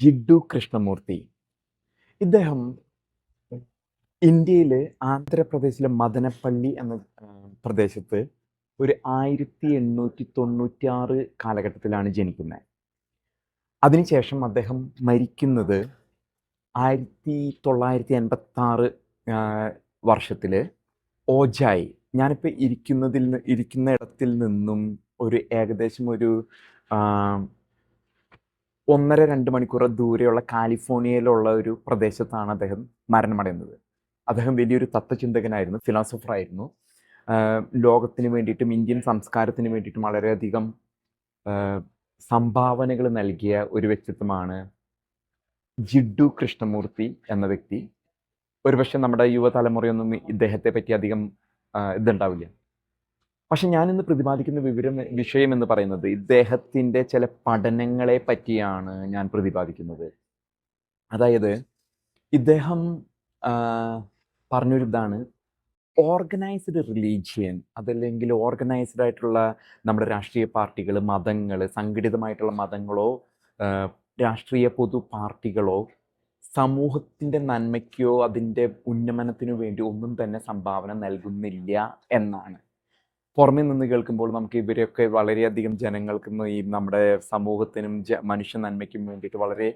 ജിഡു കൃഷ്ണമൂർത്തി. ഇദ്ദേഹം ഇന്ത്യയിലെ ആന്ധ്രാപ്രദേശിലെ മദനപ്പള്ളി എന്ന പ്രദേശത്ത് ഒരു ആയിരത്തി എണ്ണൂറ്റി തൊണ്ണൂറ്റി ആറ് കാലഘട്ടത്തിലാണ് ജനിക്കുന്നത്. അതിനുശേഷം അദ്ദേഹം മരിക്കുന്നത് ആയിരത്തി തൊള്ളായിരത്തി എൺപത്തി ആറ് വർഷത്തിൽ ഓജായി. ഞാനിപ്പോൾ ഇരിക്കുന്നതിൽ ഇരിക്കുന്ന ഇടത്തിൽ നിന്നും ഒരു ഏകദേശം ഒരു ഒന്നര രണ്ട് മണിക്കൂർ ദൂരെയുള്ള കാലിഫോർണിയയിലുള്ള ഒരു പ്രദേശത്താണ് അദ്ദേഹം മരണമടയുന്നത്. അദ്ദേഹം വലിയൊരു തത്വചിന്തകനായിരുന്നു ഫിലോസഫറായിരുന്നു ലോകത്തിന് വേണ്ടിയിട്ടും ഇന്ത്യൻ സംസ്കാരത്തിന് വേണ്ടിയിട്ടും വളരെയധികം സംഭാവനകൾ നൽകിയ ഒരു വ്യക്തിത്വമാണ് ജിഡു കൃഷ്ണമൂർത്തി എന്ന വ്യക്തി. ഒരുപക്ഷെ നമ്മുടെ യുവതലമുറയൊന്നും ഇദ്ദേഹത്തെ പറ്റി അധികം ഇതുണ്ടാവില്ല. പക്ഷെ ഞാനിന്ന് പ്രതിപാദിക്കുന്ന വിവരം വിഷയം എന്ന് പറയുന്നത് ഇദ്ദേഹത്തിന്റെ ചില പഠനങ്ങളെ പറ്റിയാണ് ഞാൻ പ്രതിപാദിക്കുന്നത്. അതായത് ഇദ്ദേഹം പറഞ്ഞൊരിതാണ് പറഞ്ഞൊരു ഓർഗനൈസ്ഡ് റിലീജിയൻ അതല്ലെങ്കിൽ ഓർഗനൈസ്ഡ് ആയിട്ടുള്ള നമ്മുടെ രാഷ്ട്രീയ പാർട്ടികൾ മതങ്ങൾ സംഘടിതമായിട്ടുള്ള മതങ്ങളോ രാഷ്ട്രീയ പൊതു പാർട്ടികളോ സമൂഹത്തിന്റെ നന്മയ്ക്കോ അതിന്റെ ഉന്നമനത്തിനു വേണ്ടി ഒന്നും തന്നെ സംഭാവന നൽകുന്നില്ല എന്നാണ്. പുറമേ നിന്ന് കേൾക്കുമ്പോൾ നമുക്ക് ഇവരെയൊക്കെ വളരെയധികം ജനങ്ങൾക്കും ഈ നമ്മുടെ സമൂഹത്തിനും മനുഷ്യ നന്മയ്ക്കും വേണ്ടിയിട്ട് വളരെ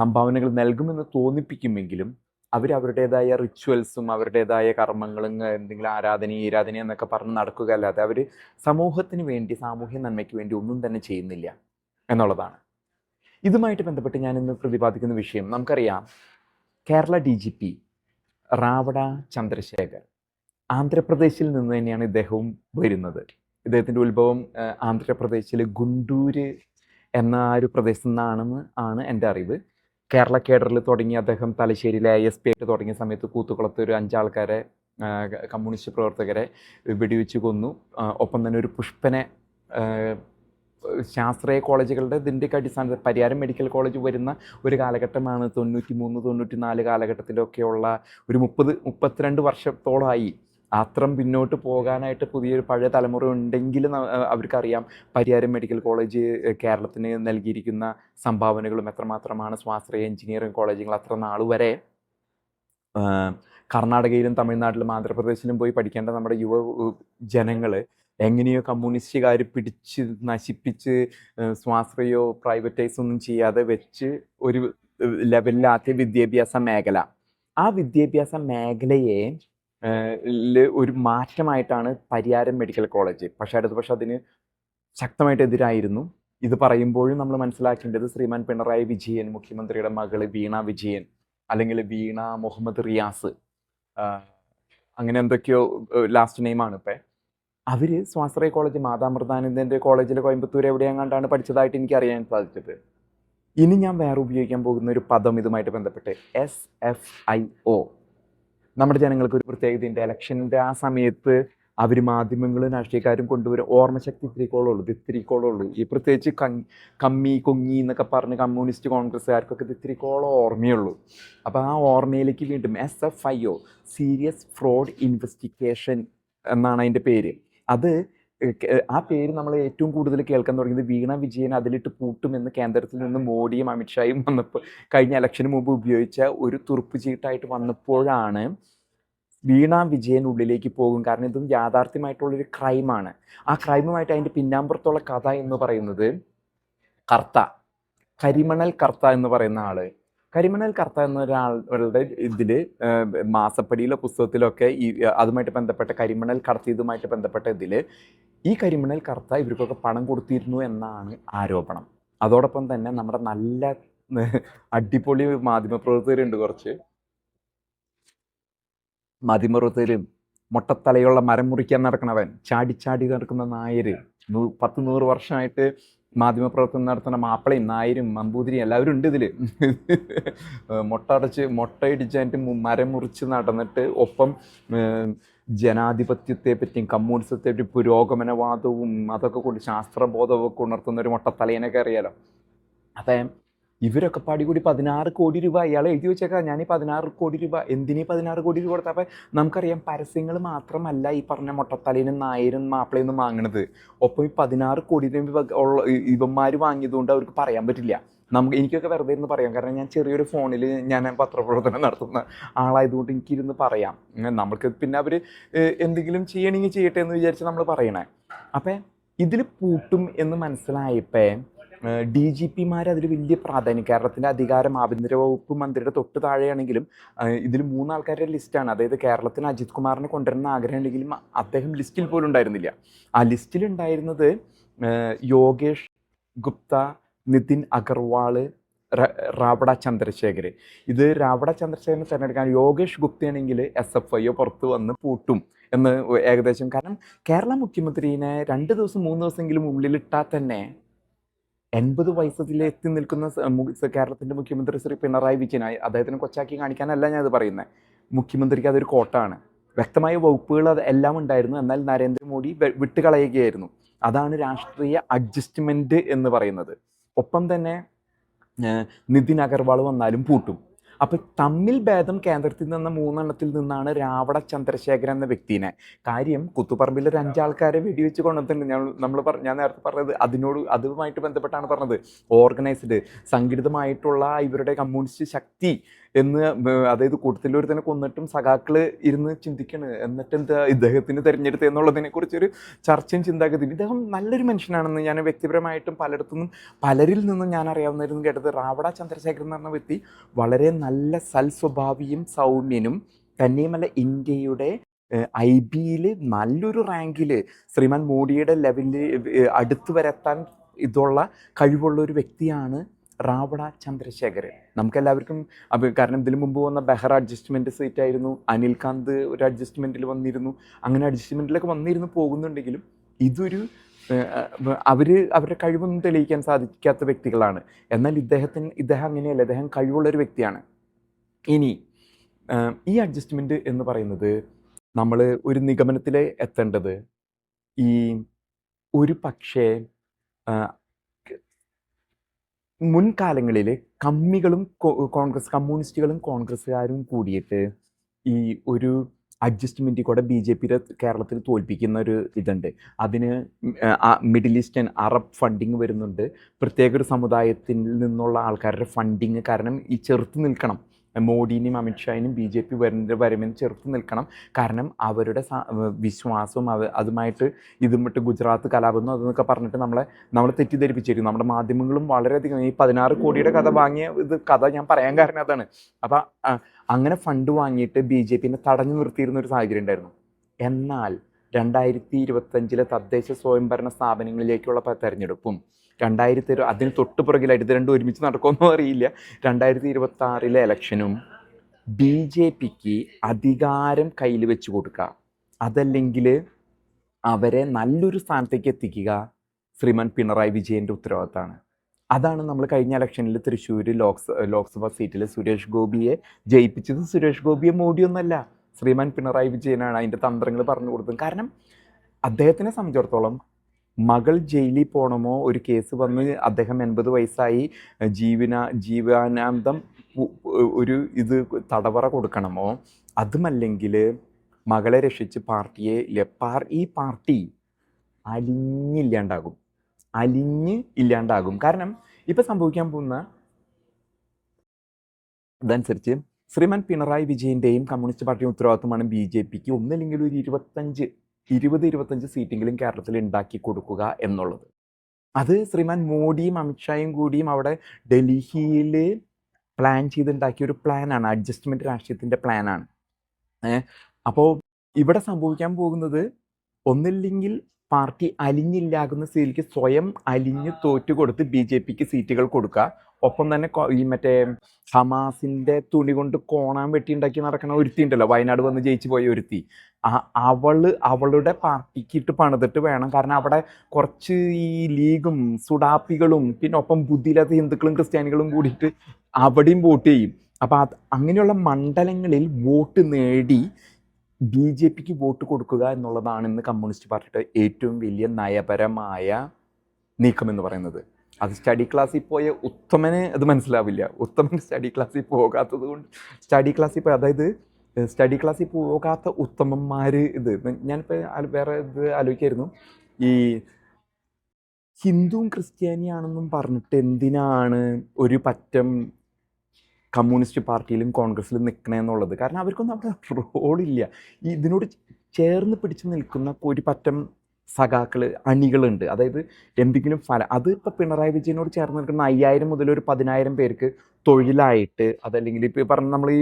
സംഭാവനകൾ നൽകുമെന്ന് തോന്നിപ്പിക്കുമെങ്കിലും അവർ അവരുടേതായ റിച്വൽസും അവരുടേതായ കർമ്മങ്ങളും എന്തെങ്കിലും ആരാധന ഈരാധന എന്നൊക്കെ പറഞ്ഞ് നടക്കുക അല്ലാതെ അവർ സമൂഹത്തിന് വേണ്ടി സാമൂഹ്യ നന്മയ്ക്ക് വേണ്ടി ഒന്നും തന്നെ ചെയ്യുന്നില്ല എന്നുള്ളതാണ്. ഇതുമായിട്ട് ബന്ധപ്പെട്ട് ഞാൻ ഇന്ന് പ്രതിപാദിക്കുന്ന വിഷയം നമുക്കറിയാം. Kerala D G P Chandrasekhar. ആന്ധ്രാപ്രദേശിൽ നിന്ന് തന്നെയാണ് ഇദ്ദേഹവും വരുന്നത്. ഇദ്ദേഹത്തിന്റെ ഉത്ഭവം ആന്ധ്രാപ്രദേശിലെ ഗുണ്ടൂര് എന്ന ആ ഒരു പ്രദേശത്തു നിന്നാണെന്ന് ആണ് എന്റെ അറിവ്. കേരള കേഡറിൽ തുടങ്ങി അദ്ദേഹം തലശ്ശേരിയിലെ ഐ എസ് പി ആയിട്ട് തുടങ്ങിയ സമയത്ത് കൂത്തുകുളത്ത് ഒരു അഞ്ചാൾക്കാരെ കമ്മ്യൂണിസ്റ്റ് പ്രവർത്തകരെ വെടിവെച്ച് കൊന്നു. ഒപ്പം തന്നെ ഒരു പുഷ്പനെ ശാസ്ത്രീയ കോളേജുകളുടെ ഇതിന്റെയൊക്കെ അടിസ്ഥാനത്തിൽ പരിയാരം മെഡിക്കൽ കോളേജ് വരുന്ന ഒരു കാലഘട്ടമാണ് തൊണ്ണൂറ്റി മൂന്ന് തൊണ്ണൂറ്റി നാല് കാലഘട്ടത്തിലൊക്കെയുള്ള ഒരു മുപ്പത് മുപ്പത്തിരണ്ട് വർഷത്തോളമായി അത്രം പിന്നോട്ട് പോകാനായിട്ട് പുതിയൊരു പഴയ തലമുറ ഉണ്ടെങ്കിൽ അവർക്കറിയാം. പരിയാരം മെഡിക്കൽ കോളേജ് കേരളത്തിന് നൽകിയിരിക്കുന്ന സംഭാവനകളും എത്രമാത്രമാണ് സ്വാശ്രയ എഞ്ചിനീയറിംഗ് കോളേജുകൾ അത്ര നാൾ വരെ കർണാടകയിലും തമിഴ്നാട്ടിലും ആന്ധ്രാപ്രദേശിലും പോയി പഠിക്കേണ്ട നമ്മുടെ യുവ ജനങ്ങൾ എങ്ങനെയോ കമ്മ്യൂണിസ്റ്റുകാർ പിടിച്ച് നശിപ്പിച്ച് സ്വാശ്രയോ പ്രൈവറ്റൈസ് ഒന്നും ചെയ്യാതെ വെച്ച് ഒരു ലെവലിലാക്കിയ വിദ്യാഭ്യാസ മേഖല. ആ വിദ്യാഭ്യാസ മേഖലയെ ഒരു മാറ്റമായിട്ടാണ് പരിയാരം മെഡിക്കൽ കോളേജ്. പക്ഷേ അടുത്ത പക്ഷെ അതിന് ശക്തമായിട്ട് എതിരായിരുന്നു. ഇത് പറയുമ്പോഴും നമ്മൾ മനസ്സിലാക്കേണ്ടത് ശ്രീമാൻ പിണറായി വിജയൻ മുഖ്യമന്ത്രിയുടെ മകൾ വീണ വിജയൻ അല്ലെങ്കിൽ വീണ മുഹമ്മദ് റിയാസ് അങ്ങനെ എന്തൊക്കെയോ ലാസ്റ്റ് നെയിമാണ് ഇപ്പം. അവർ സ്വാശ്രയ കോളേജ് മാതാമൃതാനന്ദന്റെ കോളേജിൽ കോയമ്പത്തൂർ എവിടെയെങ്ങാണ്ടാണ് പഠിച്ചതായിട്ട് എനിക്ക് അറിയാൻ സാധിച്ചത്. ഇനി ഞാൻ വേറെ ഉപയോഗിക്കാൻ പോകുന്ന ഒരു പദം ഇതുമായിട്ട് ബന്ധപ്പെട്ട് എസ് എഫ് ഐ ഒ നമ്മുടെ ജനങ്ങൾക്ക് ഒരു പ്രത്യേകതയുണ്ട് ഇലക്ഷന്റെ ആ സമയത്ത് അവർ മാധ്യമങ്ങളും രാഷ്ട്രീയക്കാരും കൊണ്ടുവരും ഓർമ്മശക്തി ഇത്തിരിക്കോളുള്ളൂ ഇത് ഇത്തിരിക്കോളുള്ളൂ ഈ പ്രത്യേകിച്ച് കമ്മി കൊങ്ങി എന്നൊക്കെ പറഞ്ഞ് കമ്മ്യൂണിസ്റ്റ് കോൺഗ്രസ്സുകാർക്കൊക്കെ ഇത് ഇത്തിരിക്കോളം ഓർമ്മയുള്ളൂ. അപ്പോൾ ആ ഓർമ്മയിലേക്ക് വീണ്ടും S F I O serious fraud investigation എന്നാണ് അതിന്റെ പേര്. അത് ആ പേര് നമ്മൾ ഏറ്റവും കൂടുതൽ കേൾക്കാൻ തുടങ്ങിയത് വീണ വിജയൻ അതിലിട്ട് പൂട്ടുമെന്ന് കേന്ദ്രത്തിൽ നിന്ന് മോഡിയും അമിത്ഷായും വന്നപ്പോൾ കഴിഞ്ഞ ഇലക്ഷന് മുമ്പ് ഉപയോഗിച്ച ഒരു തുറുപ്പ് ചീട്ടായിട്ട് വന്നപ്പോഴാണ് വീണ വിജയൻ ഉള്ളിലേക്ക് പോകും. കാരണം ഇതും യാഥാർത്ഥ്യമായിട്ടുള്ളൊരു ക്രൈമാണ്. ആ ക്രൈമുമായിട്ട് അതിന്റെ പിന്നാമ്പുറത്തുള്ള കഥ എന്ന് പറയുന്നത് കർത്ത കരിമണൽ കർത്ത എന്ന് പറയുന്ന ആൾ. കരിമണൽ കർത്ത എന്ന ഒരാളുടെ ഇതിൽ മാസപ്പടിയിലോ പുസ്തകത്തിലൊക്കെ ഈ അതുമായിട്ട് ബന്ധപ്പെട്ട കരിമണൽ കടത്തിയതുമായിട്ട് ബന്ധപ്പെട്ട ഇതിൽ ഈ കരിമണൽ കറുത്ത ഇവർക്കൊക്കെ പണം കൊടുത്തിരുന്നു എന്നാണ് ആരോപണം. അതോടൊപ്പം തന്നെ നമ്മുടെ നല്ല അടിപൊളി മാധ്യമപ്രവർത്തകരുണ്ട് കുറച്ച്. മാധ്യമപ്രവർത്തകരും മുട്ടത്തലയുള്ള മരം മുറിക്കാൻ നടക്കണവൻ ചാടി ചാടി നടക്കുന്ന നായര് നൂ പത്ത് നൂറ് വർഷമായിട്ട് മാധ്യമപ്രവർത്തനം നടത്തുന്ന മാപ്പിളയും നായരും മമ്പൂതിരിയും എല്ലാവരും ഉണ്ട് ഇതിൽ മുട്ട അടച്ച് മുട്ട മരം മുറിച്ച് നടന്നിട്ട് ഒപ്പം ജനാധിപത്യത്തെ പറ്റിയും കമ്മ്യൂണിസത്തെ പറ്റി പുരോഗമനവാദവും അതൊക്കെ കൊണ്ട് ശാസ്ത്രബോധവും ഒക്കെ ഉണർത്തുന്ന ഒരു മൊട്ടത്തലയനൊക്കെ അറിയാലോ? അപ്പം ഇവരൊക്കെ പാടി കൂടി പതിനാറ് കോടി രൂപ ഇയാൾ എഴുതി വെച്ചേക്കാം. ഞാൻ ഈ പതിനാറ് കോടി രൂപ എന്തിനീ പതിനാറ് കോടി രൂപ കൊടുത്താൽ അപ്പം നമുക്കറിയാം പരസ്യങ്ങൾ മാത്രമല്ല ഈ പറഞ്ഞ മുട്ടത്തലയിനും നായരും മാപ്പിളയൊന്നും വാങ്ങണത്. ഒപ്പം ഈ പതിനാറ് കോടി രൂപ ഉള്ള ഇവന്മാർ വാങ്ങിയതുകൊണ്ട് അവർക്ക് പറയാൻ പറ്റില്ല. നമുക്ക് എനിക്കൊക്കെ വെറുതെ ഇരുന്ന് പറയാം. കാരണം ഞാൻ ചെറിയൊരു ഫോണിൽ ഞാൻ പത്രപ്രവർത്തനം നടത്തുന്ന ആളായതുകൊണ്ട് എനിക്കിരുന്ന് പറയാം. നമ്മൾക്ക് പിന്നെ അവർ എന്തെങ്കിലും ചെയ്യണമെങ്കിൽ ചെയ്യട്ടെ എന്ന് വിചാരിച്ച് നമ്മൾ പറയണേ. അപ്പം ഇതിൽ പൂട്ടും എന്ന് മനസ്സിലായപ്പോൾ ഡി ജി പിമാർ അതിൽ വലിയ പ്രാധാന്യം കേരളത്തിന്റെ അധികാരം ആഭ്യന്തര വകുപ്പ് മന്ത്രിയുടെ തൊട്ട് താഴെയാണെങ്കിലും ഇതിൽ മൂന്നാൾക്കാരുടെ ലിസ്റ്റാണ്. അതായത് കേരളത്തിന് അജിത് കുമാറിനെ കൊണ്ടുവരുന്ന ആഗ്രഹം ഉണ്ടെങ്കിലും അദ്ദേഹം ലിസ്റ്റിൽ പോലും ഉണ്ടായിരുന്നില്ല. ആ ലിസ്റ്റിലുണ്ടായിരുന്നത് യോഗേഷ് ഗുപ്ത നിതിൻ അഗർവാൾ റാവട ചന്ദ്രശേഖർ ഇത് രാവട ചന്ദ്രശേഖരനെ തിരഞ്ഞെടുക്കാൻ യോഗേഷ് ഗുപ്തയാണെങ്കിൽ എസ് എഫ് ഐ പുറത്ത് വന്ന് പൂട്ടും എന്ന് ഏകദേശം. കാരണം കേരള മുഖ്യമന്ത്രിനെ രണ്ട് ദിവസം മൂന്ന് ദിവസമെങ്കിലും ഉള്ളിലിട്ടാൽ തന്നെ എൺപത് വയസ്സിൽ എത്തി നിൽക്കുന്ന കേരളത്തിന്റെ മുഖ്യമന്ത്രി ശ്രീ പിണറായി വിജയനായി അദ്ദേഹത്തിന് കൊച്ചാക്കി കാണിക്കാനല്ല ഞാൻ ഇത് പറയുന്നത് മുഖ്യമന്ത്രിക്ക് അതൊരു കോട്ടാണ്. വ്യക്തമായ വകുപ്പുകൾ അത് എല്ലാം ഉണ്ടായിരുന്നു. എന്നാൽ നരേന്ദ്രമോദി വിട്ടുകളയുകയായിരുന്നു. അതാണ് രാഷ്ട്രീയ അഡ്ജസ്റ്റ്മെന്റ് എന്ന് പറയുന്നത്. ഒപ്പം തന്നെ നിതിൻ അഗർവാൾ വന്നാലും പൂട്ടും. അപ്പോൾ തമ്മിൽ ഭേദം കേന്ദ്രത്തിൽ നിന്ന മൂന്നെണ്ണത്തിൽ നിന്നാണ് രാവണ ചന്ദ്രശേഖരൻ എന്ന വ്യക്തിനെ. കാര്യം കുത്തുപറമ്പിൽ ഒരു അഞ്ചാൾക്കാരെ വെടിവെച്ച് കൊണ്ടുവന്നിട്ടുണ്ട്. ഞാൻ നമ്മൾ ഞാൻ നേരത്തെ പറഞ്ഞത് അതിനോട് അതുമായിട്ട് ബന്ധപ്പെട്ടാണ് പറഞ്ഞത്. ഓർഗനൈസ്ഡ് സംഘടിതമായിട്ടുള്ള ഇവരുടെ കമ്മ്യൂണിസ്റ്റ് ശക്തി എന്ന് അതായത് കൂട്ടത്തിലൊരു തന്നെ കൊന്നിട്ടും സഖാക്കൾ ഇരുന്ന് ചിന്തിക്കണ്. എന്നിട്ട് എന്താ ഇദ്ദേഹത്തിന് തിരഞ്ഞെടുത്ത് എന്നുള്ളതിനെ കുറിച്ചൊരു ചർച്ചയും ചിന്താഗതിയും. ഇദ്ദേഹം നല്ലൊരു മനുഷ്യനാണെന്ന് ഞാൻ വ്യക്തിപരമായിട്ടും പലയിടത്തുനിന്നും പലരിൽ നിന്നും ഞാൻ അറിയാവുന്നതിരുന്നു കേട്ടത് റാവട ചന്ദ്രശേഖരൻ എന്ന് പറഞ്ഞ വ്യക്തി വളരെ നല്ല സൽസ്വഭാവിയും സൗമ്യനും തന്നെയുമല്ല ഇന്ത്യയുടെ ഐ ബിയിൽ നല്ലൊരു റാങ്കിൽ ശ്രീമാൻ മോഡിയുടെ ലെവലിൽ അടുത്ത് വരെത്താൻ ഇതുള്ള കഴിവുള്ള ഒരു വ്യക്തിയാണ് റാവട ചന്ദ്രശേഖരൻ. നമുക്കെല്ലാവർക്കും അത് കാരണം ഇതിനു മുമ്പ് വന്ന ബെഹ്റ അഡ്ജസ്റ്റ്മെന്റ് സീറ്റ് ആയിരുന്നു. അനിൽകാന്ത് ഒരു അഡ്ജസ്റ്റ്മെന്റിൽ വന്നിരുന്നു. അങ്ങനെ അഡ്ജസ്റ്റ്മെന്റിലൊക്കെ വന്നിരുന്നു പോകുന്നുണ്ടെങ്കിലും ഇതൊരു അവർ അവരുടെ കഴിവൊന്നും തെളിയിക്കാൻ സാധിക്കാത്ത വ്യക്തികളാണ്. എന്നാൽ ഇദ്ദേഹത്തിന് ഇദ്ദേഹം അങ്ങനെയല്ല. ഇദ്ദേഹം കഴിവുള്ളൊരു വ്യക്തിയാണ്. ഇനി ഈ അഡ്ജസ്റ്റ്മെന്റ് എന്ന് പറയുന്നത് നമ്മൾ ഒരു നിഗമനത്തിൽ എത്തേണ്ടത് ഈ ഒരു പക്ഷേ മുൻകാലങ്ങളിൽ കമ്മികളും കോൺഗ്രസ് കമ്മ്യൂണിസ്റ്റുകളും കോൺഗ്രസ്സുകാരും കൂടിയിട്ട് ഈ ഒരു അഡ്ജസ്റ്റ്മെന്റിൽ കൂടെ ബി ജെ പിയുടെ കേരളത്തിൽ തോൽപ്പിക്കുന്ന ഒരു ഇതുണ്ട്. അതിന് മിഡിൽ ഈസ്റ്റേൺ അറബ് ഫണ്ടിങ് വരുന്നുണ്ട്. പ്രത്യേക ഒരു സമുദായത്തിൽ നിന്നുള്ള ആൾക്കാരുടെ ഫണ്ടിങ് കാരണം ഈ ചെറുത്ത് നിൽക്കണം. മോഡിനെയും അമിത്ഷായിനും ബി ജെ പി വരുന്ന വരുമെന്ന് ചെറുത്ത് നിൽക്കണം. കാരണം അവരുടെ വിശ്വാസവും അവ അതുമായിട്ട് ഇതുമിട്ട് ഗുജറാത്ത് കലാപെന്നോ അതെന്നൊക്കെ പറഞ്ഞിട്ട് നമ്മളെ നമ്മളെ തെറ്റിദ്ധരിപ്പിച്ചിരിക്കും നമ്മുടെ മാധ്യമങ്ങളും വളരെയധികം ഈ പതിനാറ് കോടിയുടെ കഥ വാങ്ങിയ ഇത് കഥ ഞാൻ പറയാൻ കാരണം അതാണ്. അപ്പം അങ്ങനെ ഫണ്ട് വാങ്ങിയിട്ട് ബി ജെ പിന്നെ തടഞ്ഞു നിർത്തിയിരുന്ന ഒരു സാഹചര്യം ഉണ്ടായിരുന്നു. എന്നാൽ രണ്ടായിരത്തി ഇരുപത്തഞ്ചിലെ തദ്ദേശ സ്വയംഭരണ സ്ഥാപനങ്ങളിലേക്കുള്ള തെരഞ്ഞെടുപ്പും രണ്ടായിരത്തി അതിന് തൊട്ട് പുറകിലായിട്ട് ഇത് രണ്ടും ഒരുമിച്ച് നടക്കുമെന്നും അറിയില്ല. രണ്ടായിരത്തി ഇരുപത്തി ആറിലെ ഇലക്ഷനും ബി ജെ പിക്ക് അധികാരം കയ്യിൽ വെച്ച് കൊടുക്കുക. അതല്ലെങ്കിൽ അവരെ നല്ലൊരു സ്ഥാനത്തേക്ക് എത്തിക്കുക ശ്രീമാൻ പിണറായി വിജയന്റെ ഉത്തരവാദിത്തമാണ്. അതാണ് നമ്മൾ കഴിഞ്ഞ ഇലക്ഷനിൽ തൃശ്ശൂർ ലോക്സ ലോക്സഭാ സീറ്റിൽ സുരേഷ് ഗോപിയെ ജയിപ്പിച്ചത്. സുരേഷ് ഗോപിയെ മോഡിയൊന്നല്ല. ശ്രീമാൻ പിണറായി വിജയനാണ് അതിന്റെ തന്ത്രങ്ങൾ പറഞ്ഞു കൊടുത്തത്. കാരണം അദ്ദേഹത്തിനെ സംബന്ധിച്ചിടത്തോളം മകൾ ജയിലിൽ പോകണമോ ഒരു കേസ് വന്ന് അദ്ദേഹം എൺപത് വയസ്സായി. ജീവന ജീവനാന്തം ഒരു ഇത് തടവറ കൊടുക്കണമോ? അതുമല്ലെങ്കിൽ മകളെ രക്ഷിച്ച് പാർട്ടിയെ പാർ ഈ പാർട്ടി അലിഞ്ഞില്ലാണ്ടാകും. അലിഞ്ഞ് ഇല്ലാണ്ടാകും. കാരണം ഇപ്പം സംഭവിക്കാൻ പോകുന്ന ഇതനുസരിച്ച് ശ്രീമാൻ പിണറായി വിജയന്റെയും കമ്മ്യൂണിസ്റ്റ് പാർട്ടിയും ഉത്തരവാദിത്വമാണ് ബി ജെ പിക്ക്. ഒന്നില്ലെങ്കിൽ ഒരു ഇരുപത്തഞ്ച് ഇരുപത് ഇരുപത്തഞ്ച് സീറ്റെങ്കിലും കേരളത്തിൽ ഉണ്ടാക്കി കൊടുക്കുക എന്നുള്ളത്. അത് ശ്രീമാൻ മോഡിയും അമിത്ഷായും കൂടിയും അവിടെ ഡൽഹിയിൽ പ്ലാൻ ചെയ്തുണ്ടാക്കിയ ഒരു പ്ലാനാണ്. അഡ്ജസ്റ്റ്മെന്റ് രാഷ്ട്രീയത്തിന്റെ പ്ലാനാണ്. അപ്പോൾ ഇവിടെ സംഭവിക്കാൻ പോകുന്നത് ഒന്നില്ലെങ്കിൽ പാർട്ടി അലിഞ്ഞില്ലാകുന്ന സ്ഥിതിക്ക് സ്വയം അലിഞ്ഞ് തോറ്റു കൊടുത്ത് ബി ജെ പിക്ക് സീറ്റുകൾ കൊടുക്കുക. ഒപ്പം തന്നെ ഈ മറ്റേ ഹമാസിന്റെ തുണി കൊണ്ട് കോണാൻ വെട്ടി ഉണ്ടാക്കി നടക്കുന്ന ഒരുത്തി ഉണ്ടല്ലോ. വയനാട് വന്ന് ജയിച്ചു പോയ ഒരുത്തി. ആ- അവൾ അവളുടെ പാർട്ടിക്ക് ഇട്ട് പണിതിട്ട് വേണം. കാരണം അവിടെ കുറച്ച് ഈ ലീഗും സുഡാപ്പികളും പിന്നെ ഒപ്പം ബുദ്ധിയില്ലാത്ത ഹിന്ദുക്കളും ക്രിസ്ത്യാനികളും കൂടിയിട്ട് അവിടെയും വോട്ട് ചെയ്യും. അപ്പം അങ്ങനെയുള്ള മണ്ഡലങ്ങളിൽ വോട്ട് നേടി ബി ജെ പിക്ക് വോട്ട് കൊടുക്കുക എന്നുള്ളതാണ് ഇന്ന് കമ്മ്യൂണിസ്റ്റ് പാർട്ടിയുടെ ഏറ്റവും വലിയ നയപരമായ നീക്കം എന്ന് പറയുന്നത്. അത് സ്റ്റഡി ക്ലാസ്സിൽ പോയ ഉത്തമന് അത് മനസ്സിലാവില്ല. ഉത്തമൻ സ്റ്റഡി ക്ലാസ്സിൽ പോകാത്തത് കൊണ്ട് സ്റ്റഡി ക്ലാസ്സിൽ പോയി അതായത് സ്റ്റഡി ക്ലാസ്സിൽ പോകാത്ത ഉത്തമന്മാർ ഇത്. ഞാനിപ്പോൾ വേറെ ഇത് ആലോചിക്കായിരുന്നു. ഈ ഹിന്ദുവും ക്രിസ്ത്യാനിയാണെന്നും പറഞ്ഞിട്ട് എന്തിനാണ് ഒരു പറ്റം കമ്മ്യൂണിസ്റ്റ് പാർട്ടിയിലും കോൺഗ്രസ്സിലും നിൽക്കണമെന്നുള്ളത് കാരണം അവർക്കൊന്നും അവിടെ റോളില്ല ഈ ഇതിനോട് ചേർന്ന് പിടിച്ച് നിൽക്കുന്ന ഒരു പറ്റം സഖാക്കൾ അണികളുണ്ട്. അതായത് എന്തെങ്കിലും ഫലം അത് ഇപ്പോൾ പിണറായി വിജയനോട് ചേർന്ന് നിൽക്കുന്ന അയ്യായിരം മുതൽ ഒരു പതിനായിരം പേർക്ക് തൊഴിലായിട്ട് അതല്ലെങ്കിൽ ഇപ്പോൾ പറഞ്ഞ നമ്മൾ ഈ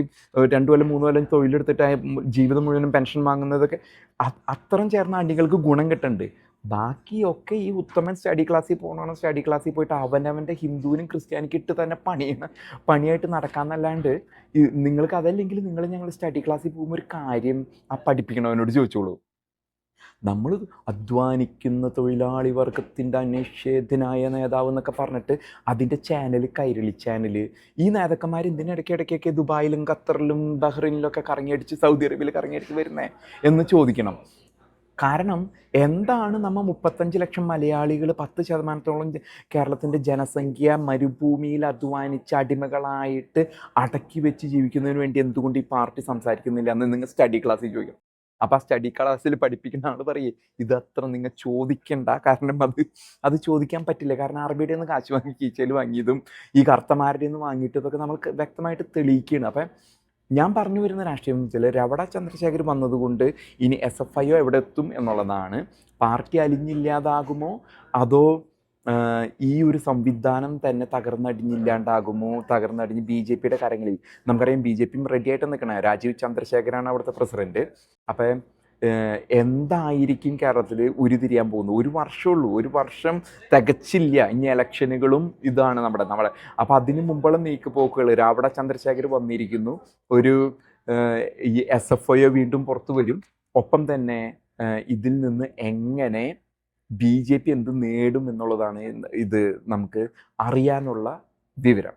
രണ്ടു കൊല്ലം മൂന്ന് കൊല്ലം തൊഴിലെടുത്തിട്ട് ജീവിതം മുഴുവനും പെൻഷൻ വാങ്ങുന്നതൊക്കെ അത്തരം ചേർന്ന അണികൾക്ക് ഗുണം കിട്ടുന്നുണ്ട് ബാക്കിയൊക്കെ ഈ ഉത്തമൻ സ്റ്റഡി ക്ലാസ്സിൽ പോകണമെന്ന് സ്റ്റഡി ക്ലാസ്സിൽ പോയിട്ട് അവനവന്റെ ഹിന്ദുവിനും ക്രിസ്ത്യാനിക്കും ഇട്ട് തന്നെ പണിയാണ്. പണിയായിട്ട് നടക്കാമെന്നല്ലാണ്ട് നിങ്ങൾക്ക് അതല്ലെങ്കിൽ നിങ്ങൾ ഞങ്ങൾ സ്റ്റഡി ക്ലാസ്സിൽ പോകുമ്പോൾ ഒരു കാര്യം ആ പഠിപ്പിക്കണവനോട് ചോദിച്ചോളൂ. നമ്മൾ അധ്വാനിക്കുന്ന തൊഴിലാളി വർഗത്തിന്റെ അനിഷേധനായ നേതാവ് എന്നൊക്കെ പറഞ്ഞിട്ട് അതിന്റെ ചാനൽ കൈരളി ചാനൽ ഈ നേതാക്കന്മാർ എന്തിനിടയ്ക്ക് ഇടയ്ക്കൊക്കെ ദുബായിലും ഖത്തറിലും ബഹ്റിനിലൊക്കെ കറങ്ങിയടിച്ച് സൗദി അറേബ്യയിൽ കറങ്ങിയടിച്ച് വരുന്നേ എന്ന് ചോദിക്കണം. കാരണം എന്താണ് നമ്മൾ മുപ്പത്തഞ്ച് ലക്ഷം മലയാളികൾ പത്ത് ശതമാനത്തോളം കേരളത്തിന്റെ ജനസംഖ്യ മരുഭൂമിയിൽ അധ്വാനിച്ച് അടിമകളായിട്ട് അടക്കി വെച്ച് ജീവിക്കുന്നതിന് വേണ്ടി എന്തുകൊണ്ട് ഈ പാർട്ടി സംസാരിക്കുന്നില്ല? എന്ന് നിങ്ങൾ സ്റ്റഡി ക്ലാസ്സിൽ ചോദിക്കും. അപ്പം ആ സ്റ്റഡി ക്ലാസ്സിൽ പഠിപ്പിക്കുന്ന ആൾ പറയേ ഇതത്ര നിങ്ങൾ ചോദിക്കണ്ട. കാരണം അത് അത് ചോദിക്കാൻ പറ്റില്ല. കാരണം അറബിയുടെ നിന്ന് കാശ് വാങ്ങി കീച്ചയിൽ വാങ്ങിയതും ഈ കർത്തമാരുടെ നിന്ന് വാങ്ങിയിട്ടതൊക്കെ നമ്മൾ വ്യക്തമായിട്ട് തെളിയിക്കുകയാണ് അപ്പം ഞാൻ പറഞ്ഞു വരുന്ന രാഷ്ട്രീയം എന്ന് വെച്ചാൽ രവട ചന്ദ്രശേഖർ വന്നതുകൊണ്ട് ഇനി എസ് എഫ് ഐ ഒ എവിടെ എത്തും എന്നുള്ളതാണ്. പാർട്ടി അലിഞ്ഞില്ലാതാകുമോ? അതോ ഈ ഒരു സംവിധാനം തന്നെ തകർന്നടിഞ്ഞില്ലാണ്ടാകുമോ? തകർന്നടിഞ്ഞ് ബി ജെ പിയുടെ കാര്യങ്ങളിൽ നമുക്കറിയാം ബി ജെ പിയും റെഡി ആയിട്ട് നിൽക്കണേ രാജീവ് ചന്ദ്രശേഖരാണ് അവിടുത്തെ പ്രസിഡന്റ് അപ്പം എന്തായിരിക്കും കേരളത്തിൽ ഉരുതിരിയാൻ പോകുന്നത്? ഒരു വർഷമുള്ളൂ ഒരു വർഷം തികച്ചില്ല. ഇനി എലക്ഷനുകളും ഇതാണ് നമ്മുടെ നമ്മുടെ. അപ്പം അതിന് മുമ്പുള്ള നീക്കുപോക്കുകൾ രാവിടെ ചന്ദ്രശേഖർ വന്നിരിക്കുന്നു. ഒരു ഈ എസ് എഫ് ഐ വീണ്ടും പുറത്തു വരും. ഒപ്പം തന്നെ ഇതിൽ നിന്ന് എങ്ങനെ ബി ജെ പി എന്ത് നേടും എന്നുള്ളതാണ് ഇത് നമുക്ക് അറിയാനുള്ള വിവരം.